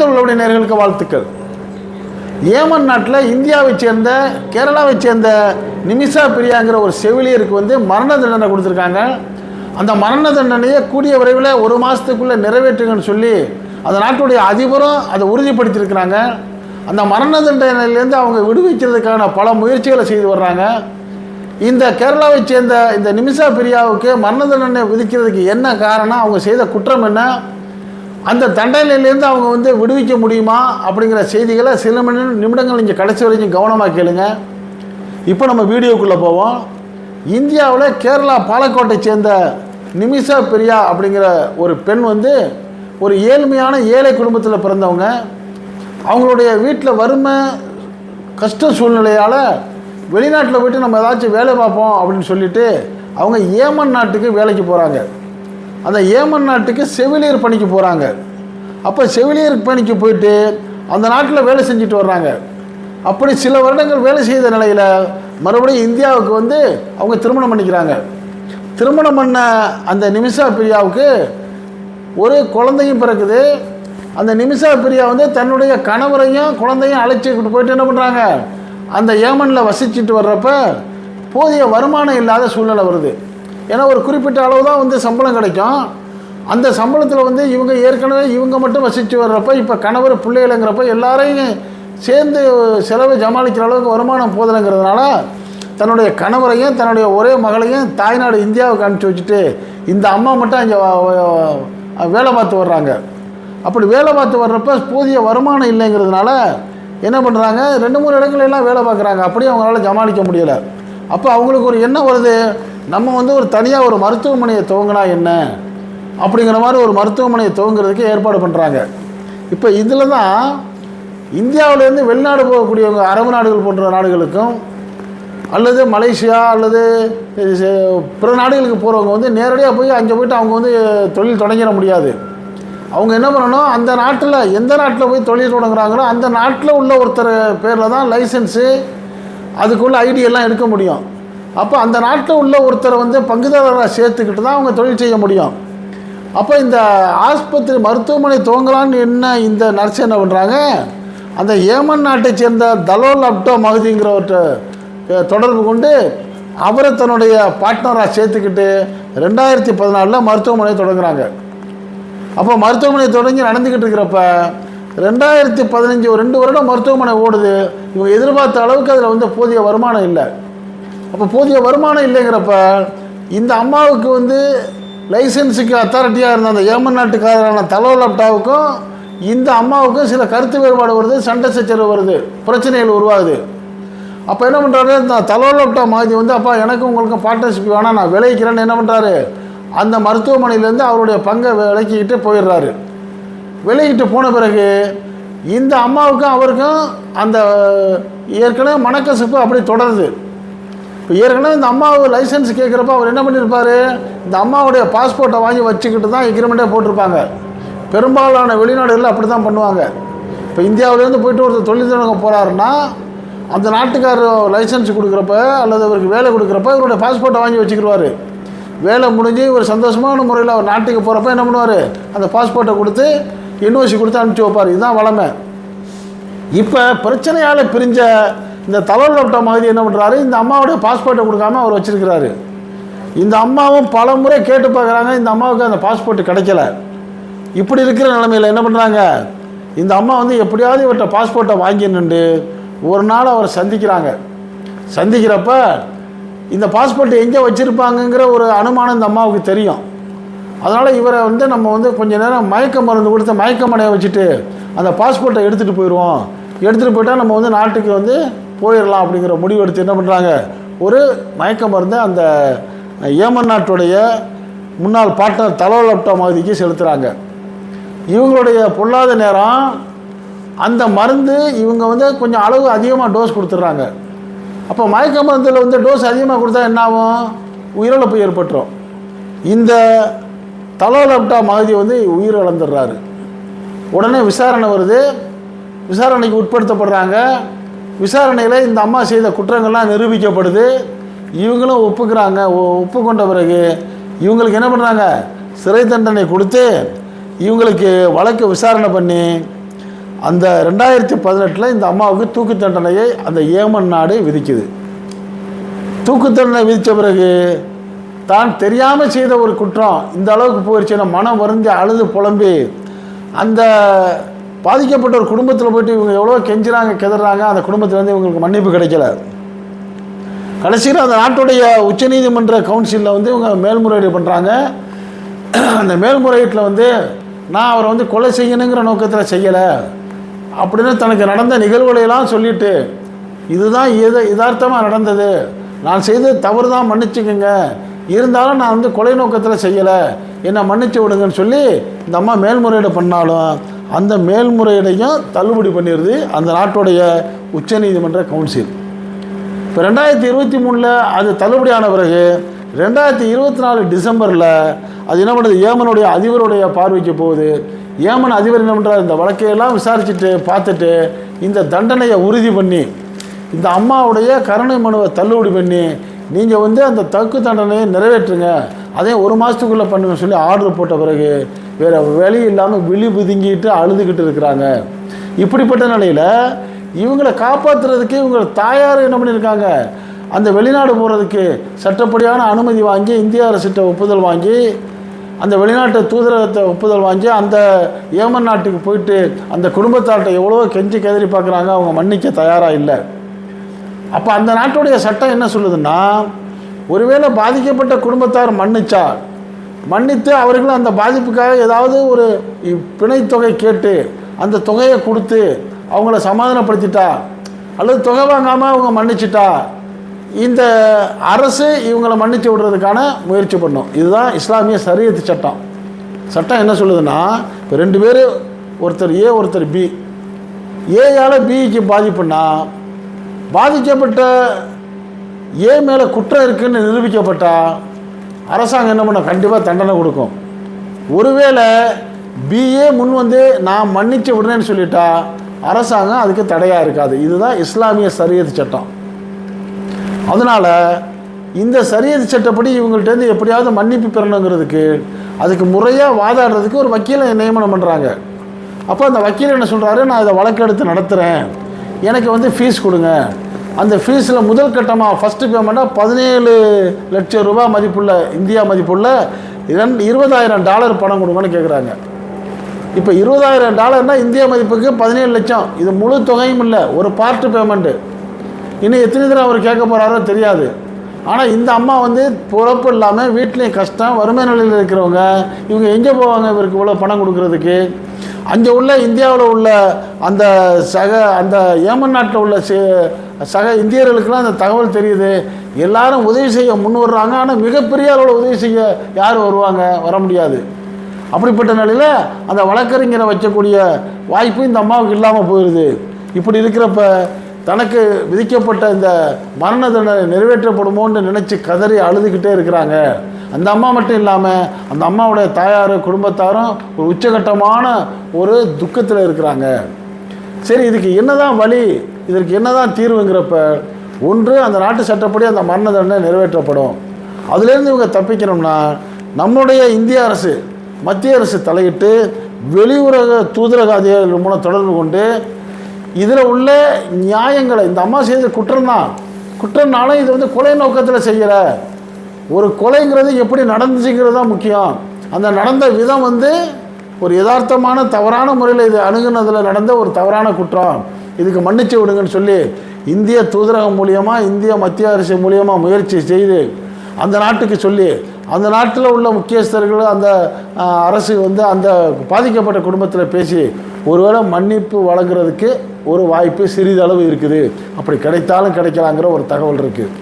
தமிழ் நேர்களுக்கு வாழ்த்துக்கள். ஏமன் நாட்டில் இந்தியாவை சேர்ந்த கேரளாவை சேர்ந்த நிமிஷா பிரியாங்கிற ஒரு செவிலியருக்கு வந்து மரண தண்டனை கொடுத்துருக்காங்க. அந்த மரண தண்டனையை கூடிய விரைவில் ஒரு மாதத்துக்குள்ளே நிறைவேற்றுங்கன்னு சொல்லி அந்த நாட்டுடைய அதிபரும் அதை உறுதிப்படுத்தியிருக்கிறாங்க. அந்த மரண தண்டனையிலேருந்து அவங்க விடுவிக்கிறதுக்கான பல முயற்சிகளை செய்து வர்றாங்க. இந்த கேரளாவை சேர்ந்த இந்த நிமிஷா பிரியாவுக்கு மரண தண்டனை விதிக்கிறதுக்கு என்ன காரணம்? அவங்க செய்த குற்றம் என்ன? அந்த தண்டனையிலேருந்து அவங்க வந்து விடுவிக்க முடியுமா அப்படிங்கிற செய்திகளை சில மணி நிமிடங்கள் நீங்கள் கடைசி வரைக்கும் கவனமாக கேளுங்க. இப்போ நம்ம வீடியோக்குள்ளே போவோம். இந்தியாவில் கேரளா பாலக்கோட்டை சேர்ந்த நிமிஷா பிரியா அப்படிங்கிற ஒரு பெண் வந்து ஒரு ஏழ்மையான ஏழை குடும்பத்தில் பிறந்தவங்க. அவங்களுடைய வீட்டில் வறுமை கஷ்ட சூழ்நிலையால் வெளிநாட்டில் போயிட்டு நம்ம ஏதாச்சும் வேலை பார்ப்போம் அப்படின்னு சொல்லிட்டு அவங்க ஏமன் நாட்டுக்கு வேலைக்கு போகிறாங்க அந்த ஏமன் நாட்டுக்கு செவிலியர் பணிக்கு போகிறாங்க அப்போ செவிலியர் பணிக்கு போயிட்டு அந்த நாட்டில் வேலை செஞ்சுட்டு வர்றாங்க. அப்படி சில வருடங்கள் வேலை செய்த நிலையில் மறுபடியும் இந்தியாவுக்கு வந்து அவங்க திருமணம் பண்ணிக்கிறாங்க. திருமணம் பண்ண அந்த நிமிஷா பிரியாவுக்கு ஒரு குழந்தையும் பிறக்குது. அந்த நிமிஷா பிரியா வந்து தன்னுடைய கணவரையும் குழந்தையும் அழைச்சிக்கிட்டு போயிட்டு என்ன பண்ணுறாங்க அந்த ஏமனில் வசிச்சுட்டு வர்றப்ப போதிய வருமானம் இல்லாத சூழ்நிலை வருது. ஏன்னா ஒரு குறிப்பிட்ட அளவு தான் வந்து சம்பளம் கிடைக்கும். அந்த சம்பளத்தில் வந்து இவங்க ஏற்கனவே இவங்க மட்டும் வசித்து வர்றப்ப இப்போ கணவர் பிள்ளைகளுங்கிறப்ப எல்லாரையும் சேர்ந்து செலவை சமாளிக்கிற அளவுக்கு வருமானம் போதலைங்கிறதுனால தன்னுடைய கணவரையும் தன்னுடைய ஒரே மகளையும் தாய்நாடு இந்தியாவுக்கு அனுப்பிச்சி வச்சுட்டு இந்த அம்மா மட்டும் அங்கே வேலை பார்த்து வர்றாங்க. அப்படி வேலை பார்த்து வர்றப்ப போதிய வருமானம் இல்லைங்கிறதுனால என்ன பண்ணுறாங்க ரெண்டு மூணு இடங்கள்ல எல்லாம் வேலை பார்க்குறாங்க. அப்படியே அவங்களால சமாளிக்க முடியலை. அப்போ அவங்களுக்கு ஒரு என்ன வருது? நம்ம வந்து ஒரு தனியாக ஒரு மருத்துவமனையை துவங்கினா என்ன? அப்படிங்கிற மாதிரி ஒரு மருத்துவமனையை துவங்குறதுக்கு ஏற்பாடு பண்ணுறாங்க இப்போ இதில் தான் இந்தியாவிலேருந்து வெளிநாடு போகக்கூடியவங்க அரபு நாடுகள் போன்ற நாடுகளுக்கும் அல்லது மலேசியா அல்லது பிற நாடுகளுக்கு போகிறவங்க வந்து நேரடியாக போய் அங்கே போய்ட்டு அவங்க வந்து தொழில் தொடங்கிட முடியாது. அவங்க என்ன பண்ணணும்? அந்த நாட்டில் எந்த நாட்டில் போய் தொழில் தொடங்குறாங்களோ அந்த நாட்டில் உள்ள ஒருத்தர் பேரில் தான் லைசன்ஸு அதுக்குள்ள ஐடியெல்லாம் எடுக்க முடியும். அப்போ அந்த நாட்டில் உள்ள ஒருத்தரை வந்து பங்குதாரராக சேர்த்துக்கிட்டு தான் அவங்க தொழில் செய்ய முடியும். அப்போ இந்த ஆஸ்பத்திரி மருத்துவமனை துவங்கலான்னு என்ன இந்த நர்ஸ் என்ன பண்ணுறாங்க அந்த ஏமன் நாட்டை சேர்ந்த தலோல் அப்டோ மகதிங்கிறவர்கிட்ட தொடர்பு கொண்டு அவரை தன்னுடைய பார்ட்னராக சேர்த்துக்கிட்டு ரெண்டாயிரத்தி பதினாலில் மருத்துவமனை தொடங்குறாங்க. அப்போ மருத்துவமனை தொடங்கி நடந்துக்கிட்டு இருக்கிறப்ப ரெண்டாயிரத்தி பதினஞ்சு ஒரு ரெண்டு வருடம் மருத்துவமனை ஓடுது. இவங்க எதிர்பார்த்த அளவுக்கு அதில் வந்து போதிய வருமானம் இல்லை. அப்போ போதிய வருமானம் இல்லைங்கிறப்ப இந்த அம்மாவுக்கு வந்து லைசன்ஸுக்கு அத்தாரிட்டியாக இருந்த அந்த ஏமன் நாட்டுக்காரரான தலோலப்டாவுக்கும் இந்த அம்மாவுக்கும் சில கருத்து வேறுபாடு வருது சண்டை சச்சரவு வருது பிரச்சனைகள் உருவாகுது. அப்போ என்ன பண்ணுறாரு இந்த தலோலப்டா மாதிரி வந்து அப்பா எனக்கும் உங்களுக்கும் பார்ட்னர்ஷிப் வேணாம் நான் விளைவிக்கிறேன்னு என்ன பண்ணுறாரு அந்த மருத்துவமனையிலேருந்து அவருடைய பங்கை விலக்கிக்கிட்டு போயிடுறாரு. விளையிட்டு போன பிறகு இந்த அம்மாவுக்கும் அவருக்கும் அந்த ஏற்கனவே மனக்கசப்பு அப்படி தொடருது. இப்போ ஏற்கனவே இந்த அம்மாவு லைசன்ஸ் கேட்குறப்ப அவர் என்ன பண்ணியிருப்பார் இந்த அம்மாவுடைய பாஸ்போர்ட்டை வாங்கி வச்சுக்கிட்டு தான் எக்ரிமெண்ட்டே போட்டிருப்பாங்க. பெரும்பாலான வெளிநாடுகளில் அப்படி தான் பண்ணுவாங்க. இப்போ இந்தியாவிலேருந்து போயிட்டு ஒருத்தர் தொழில் தொடங்க போகிறாருன்னா அந்த நாட்டுக்கார லைசன்ஸ் கொடுக்குறப்ப அல்லது அவருக்கு வேலை கொடுக்குறப்ப இவருடைய பாஸ்போர்ட்டை வாங்கி வச்சுக்கிடுவார் வேலை முடிஞ்சு ஒரு சந்தோஷமான முறையில் அவர் நாட்டுக்கு போகிறப்ப என்ன பண்ணுவார்? அந்த பாஸ்போர்ட்டை கொடுத்து என்ஓசி கொடுத்து அனுப்பிச்சி வைப்பார். இதுதான் வளமை. இப்போ பிரச்சனையால் பிரிஞ்ச இந்த தவறு விட்ட மாதிரி என்ன பண்ணுறாரு இந்த அம்மாவுடைய பாஸ்போர்ட்டை கொடுக்காம அவர் வச்சிருக்கிறாரு. இந்த அம்மாவும் பல முறை கேட்டு பார்க்குறாங்க இந்த அம்மாவுக்கு அந்த பாஸ்போர்ட் கிடைக்கல. இப்படி இருக்கிற நிலமையில் என்ன பண்ணுறாங்க இந்த அம்மா வந்து எப்படியாவது இவர்கிட்ட பாஸ்போர்ட்டை வாங்கினுண்டு ஒரு நாள் அவரை சந்திக்கிறாங்க. சந்திக்கிறப்ப இந்த பாஸ்போர்ட் எங்கே வச்சுருப்பாங்கங்கிற ஒரு அனுமானம் இந்த அம்மாவுக்கு தெரியும். அதனால் இவரை வந்து நம்ம வந்து கொஞ்ச நேரம் மயக்க மருந்து கொடுத்து மயக்க வச்சுட்டு அந்த பாஸ்போர்ட்டை எடுத்துகிட்டு போயிடுவோம். எடுத்துகிட்டு போயிட்டால் நம்ம வந்து நாட்டுக்கு வந்து போயிடலாம் அப்படிங்கிற முடிவு எடுத்து என்ன பண்ணுறாங்க ஒரு மயக்க மருந்து அந்த ஏமன் நாட்டுடைய முன்னாள் பார்ட்னர் தலோலப்டா மகுதிக்கு செலுத்துகிறாங்க இவங்களுடைய பொல்லாத நேரம் அந்த மருந்து இவங்க வந்து கொஞ்சம் அளவு அதிகமாக டோஸ் கொடுத்துட்றாங்க. அப்போ மயக்க மருந்தில் வந்து டோஸ் அதிகமாக கொடுத்தா என்ன ஆகும் உயிரிழப்பு ஏற்பட்டுரும். இந்த தலோலப்டா மகுதி வந்து உயிர் இழந்துடுறாரு உடனே விசாரணை வருது. விசாரணைக்கு உட்படுத்தப்படுறாங்க. விசாரணையில் இந்த அம்மா செய்த குற்றங்கள்லாம் நிரூபிக்கப்படுது. இவங்களும் ஒப்புக்கிறாங்க. ஒ- ஒப்புக்கொண்ட பிறகு இவங்களுக்கு என்ன பண்ணுறாங்க சிறை தண்டனை கொடுத்து இவங்களுக்கு வழக்கு விசாரணை பண்ணி அந்த ரெண்டாயிரத்தி பதினெட்டில் இந்த அம்மாவுக்கு தூக்கு தண்டனையை அந்த ஏமன் நாடு விதிக்குது. தூக்கு தண்டனை விதித்த பிறகு தான் தெரியாமல் செய்த ஒரு குற்றம் இந்த அளவுக்கு போயிடுச்சுன்னா மனம் வருந்தி அழுது புலம்பி அந்த பாதிக்கப்பட்ட ஒரு குடும்பத்தில் போயிட்டு இவங்க எவ்வளோ கெஞ்சுறாங்க கெதுறாங்க அந்த குடும்பத்துலேருந்து இவங்களுக்கு மன்னிப்பு கிடைக்கல. கடைசியில் அந்த நாட்டுடைய உச்சநீதிமன்ற கவுன்சிலில் வந்து இவங்க மேல்முறையீடு பண்ணுறாங்க அந்த மேல்முறையீட்டில் வந்து நான் அவரை வந்து கொலை செய்யணுங்கிற நோக்கத்தில் செய்யலை. அப்படின்னு தனக்கு நடந்த நிகழ்வுகளையெல்லாம் சொல்லிட்டு இதுதான் எது யதார்த்தமாக நடந்தது. நான் செய்தது தவறு தான் மன்னிச்சுக்கோங்க. இருந்தாலும் நான் வந்து கொலை நோக்கத்தில் செய்யலை. என்னை மன்னிச்சு விடுங்கன்னு சொல்லி இந்த அம்மா மேல்முறையீடு பண்ணாலும் அந்த மேல்முறையீடையும் தள்ளுபடி பண்ணிடுது அந்த நாட்டுடைய உச்சநீதிமன்ற கவுன்சில். இப்போ ரெண்டாயிரத்தி இருபத்தி மூணில் அது தள்ளுபடியான பிறகு ரெண்டாயிரத்தி இருபத்தி நாலு டிசம்பரில் அது என்ன பண்ணுது? ஏமனுடைய அதிபருடைய பார்வைக்கு போகுது. ஏமன் அதிபர் என்ன பண்ணுறார் இந்த வழக்கையெல்லாம் விசாரிச்சுட்டு பார்த்துட்டு இந்த தண்டனையை உறுதி பண்ணி இந்த அம்மாவுடைய கருணை மனுவை தள்ளுபடி பண்ணி நீங்கள் வந்து அந்த தக்கு தண்டனையை நிறைவேற்றுங்க. அதே ஒரு மாதத்துக்குள்ளே பண்ணுங்க சொல்லி ஆர்டர் போட்ட பிறகு வேறு வழி இல்லாமல் விழி புதுங்கிட்டு அழுதுகிட்டு இருக்கிறாங்க. இப்படிப்பட்ட நிலையில் இவங்களை காப்பாற்றுறதுக்கு இவங்க தாயார் என்ன பண்ணியிருக்காங்க? அந்த வெளிநாடு போகிறதுக்கு சட்டப்படியான அனுமதி வாங்கி இந்திய அரசிட்ட ஒப்புதல் வாங்கி அந்த வெளிநாட்டு தூதரகத்தை ஒப்புதல் வாங்கி அந்த ஏமன் நாட்டுக்கு போயிட்டு அந்த குடும்பத்தார்கிட்ட எவ்வளோ கெஞ்சி கதறி பார்க்குறாங்க. அவங்க மன்னிக்க தயாராக இல்லை. அப்போ அந்த நாட்டுடைய சட்டம் என்ன சொல்லுதுன்னா ஒருவேளை பாதிக்கப்பட்ட குடும்பத்தார் மன்னிச்சா மன்னித்து அவர்களும் அந்த பாதிப்புக்காக ஏதாவது ஒரு பிணைத்தொகை கேட்டு அந்த தொகையை கொடுத்து அவங்கள சமாதானப்படுத்திட்டா அல்லது தொகை வாங்காமல் அவங்க மன்னிச்சிட்டா இந்த அரசு இவங்களை மன்னிச்சு விடுறதுக்கான முயற்சி பண்ணும். இதுதான் இஸ்லாமிய சரியத்து சட்டம். சட்டம் என்ன சொல்லுதுன்னா இப்போ ரெண்டு பேர் ஒருத்தர் ஏ ஒருத்தர் பி. ஏயால் பிக்கு பாதிப்புன்னா பாதிக்கப்பட்ட ஏன் மேலே குற்றம் இருக்குன்னு நிரூபிக்கப்பட்டா அரசாங்கம் என்ன பண்ண? கண்டிப்பாக தண்டனை கொடுக்கும். ஒருவேளை பிஏ முன் வந்து நான் மன்னிச்சு விடுறேன்னு சொல்லிட்டா அரசாங்கம் அதுக்கு தடையாக இருக்காது. இதுதான் இஸ்லாமிய சரியது சட்டம். அதனால் இந்த சரியத் சட்டப்படி இவங்கள்ட்டேருந்து எப்படியாவது மன்னிப்பு பெறணுங்கிறதுக்கு அதுக்கு முறையாக வாதாடுறதுக்கு ஒரு வக்கீலை நியமனம் பண்ணுறாங்க அப்போ அந்த வக்கீல் என்ன சொல்கிறாரு நான் இதை வழக்கெடுத்து நடத்துகிறேன் எனக்கு வந்து ஃபீஸ் கொடுங்க. அந்த ஃபீஸில் முதல் கட்டமாக ஃபஸ்ட்டு பேமெண்ட்டாக பதினேழு லட்சம் ரூபா மதிப்புள்ள இந்தியா மதிப்புள்ள இரண்டு இருபதாயிரம் டாலர் பணம் கொடுங்கன்னு கேட்குறாங்க இப்போ இருபதாயிரம் டாலர்னால் இந்தியா மதிப்புக்கு பதினேழு லட்சம். இது முழு தொகையும் இல்லை ஒரு பார்ட்டு பேமெண்ட்டு இன்னும் எத்தனை தடவை அவர் கேட்க போகிறாரோ தெரியாது. ஆனால் இந்த அம்மா வந்து பிறப்பு இல்லாமல் வீட்லேயும் கஷ்டம் வறுமை நிலையில் இருக்கிறவங்க இவங்க எங்கே போவாங்க இவருக்கு இவ்வளோ பணம் கொடுக்கறதுக்கு? அங்கே உள்ள இந்தியாவில் உள்ள அந்த சக அந்த ஏமன் நாட்டில் உள்ள சே- சக இந்தியர்களுக்கெல்லாம் அந்த தகவல் தெரியுது. எல்லாரும் உதவி செய்ய முன் வர்றாங்க ஆனால் மிகப்பெரிய அளவில் உதவி செய்ய யார் வருவாங்க? வர முடியாது. அப்படிப்பட்ட நிலையில் அந்த வழக்கறிஞரை வைக்கக்கூடிய வாய்ப்பு இந்த அம்மாவுக்கு இல்லாமல் போயிடுது இப்படி இருக்கிறப்ப தனக்கு விதிக்கப்பட்ட இந்த மரண தண்டனை நிறைவேற்றப்படுமோன்னு நினச்சி கதறி அழுதுகிட்டே இருக்கிறாங்க. அந்த அம்மா மட்டும் இல்லாமல் அந்த அம்மாவுடைய தாயார் குடும்பத்தாரும் ஒரு உச்சகட்டமான ஒரு துக்கத்தில் இருக்கிறாங்க. சரி இதுக்கு என்னதான் வழி இதற்கு என்னதான் தீர்வுங்கிறப்ப ஒன்று அந்த நாட்டு சட்டப்படி அந்த மரண தண்டனை நிறைவேற்றப்படும். அதுலேருந்து இவங்க தப்பிக்கணும்னா நம்முடைய இந்திய அரசு மத்திய அரசு தலையிட்டு வெளியுறவு தூதரக அதிகாரிகள் மூலம் தொடர்பு கொண்டு இதில் உள்ள நியாயங்களை இந்த அம்மா செய்த குற்றம் தான் குற்றம்னாலும் இது வந்து கொலை நோக்கத்தில் செய்யலை ஒரு கொலைங்கிறது எப்படி நடந்துச்சுங்கிறது தான் முக்கியம். அந்த நடந்த விதம் வந்து ஒரு யதார்த்தமான தவறான முறையில் இது அணுகுனதில் நடந்த ஒரு தவறான குற்றம். இதுக்கு மன்னிச்சு விடுங்கன்னு சொல்லி இந்திய தூதரகம் மூலியமாக இந்திய மத்திய அரசு மூலியமாக முயற்சி செய்து அந்த நாட்டுக்கு சொல்லி அந்த நாட்டில் உள்ள முக்கியஸ்தர்கள் அந்த அரசு வந்து அந்த பாதிக்கப்பட்ட குடும்பத்தில் பேசி ஒருவேளை மன்னிப்பு வழங்குறதுக்கு ஒரு வாய்ப்பு சிறிதளவு இருக்குது. அப்படி கிடைத்தாலும் கிடைக்கலாங்கிற ஒரு தகவல் இருக்குது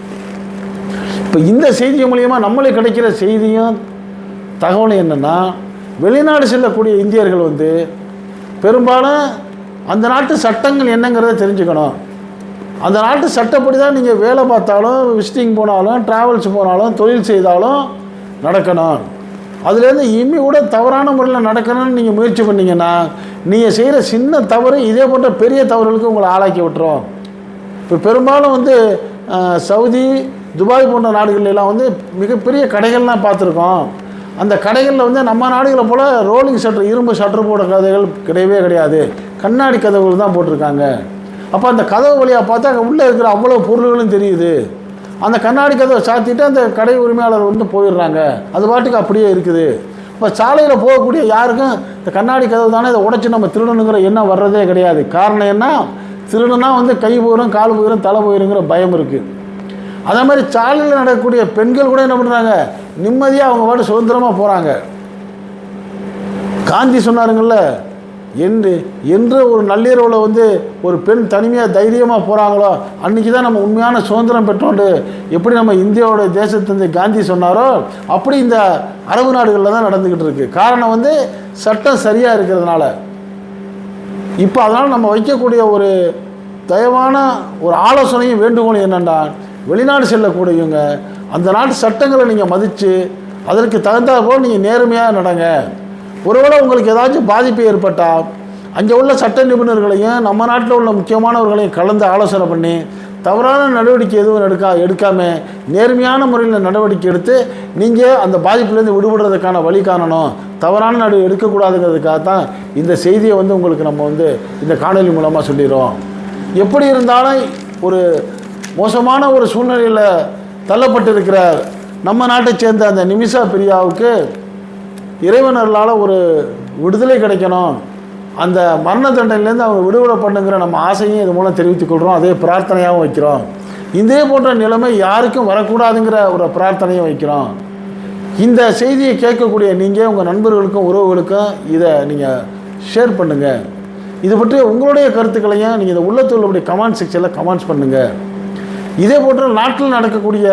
இப்போ இந்த செய்தி மூலயமா நம்மளுக்கு கிடைக்கிற செய்தியும் தகவலும் என்னென்னா வெளிநாடு செல்லக்கூடிய இந்தியர்கள் வந்து பெரும்பாலும் அந்த நாட்டு சட்டங்கள் என்னங்கிறத தெரிஞ்சுக்கணும். அந்த நாட்டு சட்டப்படி தான் நீங்கள் வேலை பார்த்தாலும் விசிட்டிங் போனாலும் ட்ராவல்ஸ் போனாலும் தொழில் செய்தாலும் நடக்கணும். அதுலேருந்து இம்மி கூட தவறான முறையில் நடக்கணும்னு நீங்கள் முயற்சி பண்ணீங்கன்னா நீங்கள் செய்கிற சின்ன தவறு இதே போன்ற பெரிய தவறுகளுக்கு உங்களை ஆளாக்கி விட்டுரும். இப்போ பெரும்பாலும் வந்து சவுதி துபாய் போன்ற நாடுகள்லாம் எல்லாம் வந்து மிகப்பெரிய கடைகள்லாம் பார்த்துருக்கோம். அந்த கடைகளில் வந்து நம்ம நாடுகளை போல் ரோலிங் ஷட்டர் இரும்பு ஷட்டர் போட கதைகள் கிடையவே கிடையாது. கண்ணாடி கதவுகள் தான் போட்டிருக்காங்க. அப்போ அந்த கதவு வழியாக பார்த்தா அங்கே உள்ளே இருக்கிற அவ்வளோ பொருள்களும் தெரியுது. அந்த கண்ணாடி கதவை சாத்திட்டு அந்த கடை உரிமையாளர் வந்து போயிடுறாங்க. அது பாட்டுக்கு அப்படியே இருக்குது. இப்போ சாலையில் போகக்கூடிய யாருக்கும் இந்த கண்ணாடி கதவு தானே இதை உடச்சி நம்ம திருடணுங்கிற எண்ணம் வர்றதே கிடையாது. காரணம் என்ன? திருடனா வந்து கை போயிடும் கால் போயிடும் தலை போயிருங்கிற பயம் இருக்குது அதே மாதிரி சாலையில் நடக்கக்கூடிய பெண்கள் கூட என்ன பண்ணுறாங்க நிம்மதியாக அவங்க பாட்டு சுதந்திரமாக போகிறாங்க காந்தி சொன்னாருங்கள்ல என்று என்று ஒரு நள்ளிரவில் வந்து ஒரு பெண் தனிமையாக தைரியமாக போகிறாங்களோ அன்றைக்கி தான் நம்ம உண்மையான சுதந்திரம் பெற்றோண்டு. எப்படி நம்ம இந்தியாவோட தேசத்தந்தை காந்தி சொன்னாரோ அப்படி இந்த அரபு நாடுகளில் தான் நடந்துக்கிட்டு இருக்கு காரணம் வந்து சட்டம் சரியாக இருக்கிறதுனால. இப்போ அதனால் நம்ம வைக்கக்கூடிய ஒரு தயவான ஒரு ஆலோசனையும் வேண்டுகோளும் என்னென்னா வெளிநாடு செல்லக்கூடியவங்க அந்த நாட்டு சட்டங்களை நீங்கள் மதித்து அதற்கு தகுந்தாற் போல் நீங்கள் நேர்மையாக நடங்க. ஒருவேளை உங்களுக்கு ஏதாச்சும் பாதிப்பு ஏற்பட்டால் அங்கே உள்ள சட்ட நிபுணர்களையும் நம்ம நாட்டில் உள்ள முக்கியமானவர்களையும் கலந்து ஆலோசனை பண்ணி தவறான நடவடிக்கை எதுவும் எடுக்கா எடுக்காமல் நேர்மையான முறையில் நடவடிக்கை எடுத்து நீங்கள் அந்த பாதிப்புலேருந்து விடுபடுறதுக்கான வழி காணணும். தவறான நடு எடுக்கக்கூடாதுங்கிறதுக்காக தான் இந்த செய்தியை வந்து உங்களுக்கு நம்ம வந்து இந்த காணொலி மூலமாக சொல்லிடுறோம். எப்படி இருந்தாலும் ஒரு மோசமான ஒரு சூழ்நிலையில் தள்ளப்பட்டிருக்கிற நம்ம நாட்டை சேர்ந்த அந்த நிமிஷா பிரியாவுக்கு இறைவனர்களால் ஒரு விடுதலை கிடைக்கணும். அந்த மரண தண்டனையிலேருந்து அவங்க விடுதலை பண்ணுங்கிற நம்ம ஆசையும் இது மூலம் தெரிவித்துக் கொள்கிறோம் அதே பிரார்த்தனையாகவும் வைக்கிறோம். இதே போன்ற நிலைமை யாருக்கும் வரக்கூடாதுங்கிற ஒரு பிரார்த்தனையும் வைக்கிறோம். இந்த செய்தியை கேட்கக்கூடிய நீங்கள் உங்கள் நண்பர்களுக்கும் உறவுகளுக்கும் இதை நீங்கள் ஷேர் பண்ணுங்கள் இது பற்றி உங்களுடைய கருத்துக்களையும் நீங்கள் இந்த உள்ளத்தில் உள்ளபடி கமெண்ட் செக்ஷனில் கமெண்ட்ஸ் பண்ணுங்கள் இதே போன்ற நாட்டில் நடக்கக்கூடிய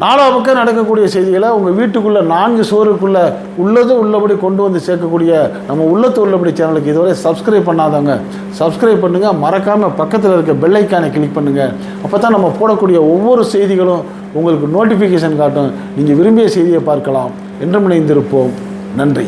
நாலா பக்கம் நடக்கக்கூடிய செய்திகளை உங்கள் வீட்டுக்குள்ளே நான்கு சுவருக்குள்ளே உள்ளது உள்ளபடி கொண்டு வந்து சேர்க்கக்கூடிய நம்ம உள்ளத்து உள்ளபடி சேனலுக்கு இதுவரை சப்ஸ்கிரைப் பண்ணாதவங்க சப்ஸ்கிரைப் பண்ணுங்கள் மறக்காமல் பக்கத்தில் இருக்க பெல்லைக்கானை கிளிக் பண்ணுங்கள் அப்போ தான் நம்ம போடக்கூடிய ஒவ்வொரு செய்திகளும் உங்களுக்கு நோட்டிஃபிகேஷன் காட்டும். நீங்கள் விரும்பிய செய்தியை பார்க்கலாம். என்றும் இணைந்திருப்போம். நன்றி.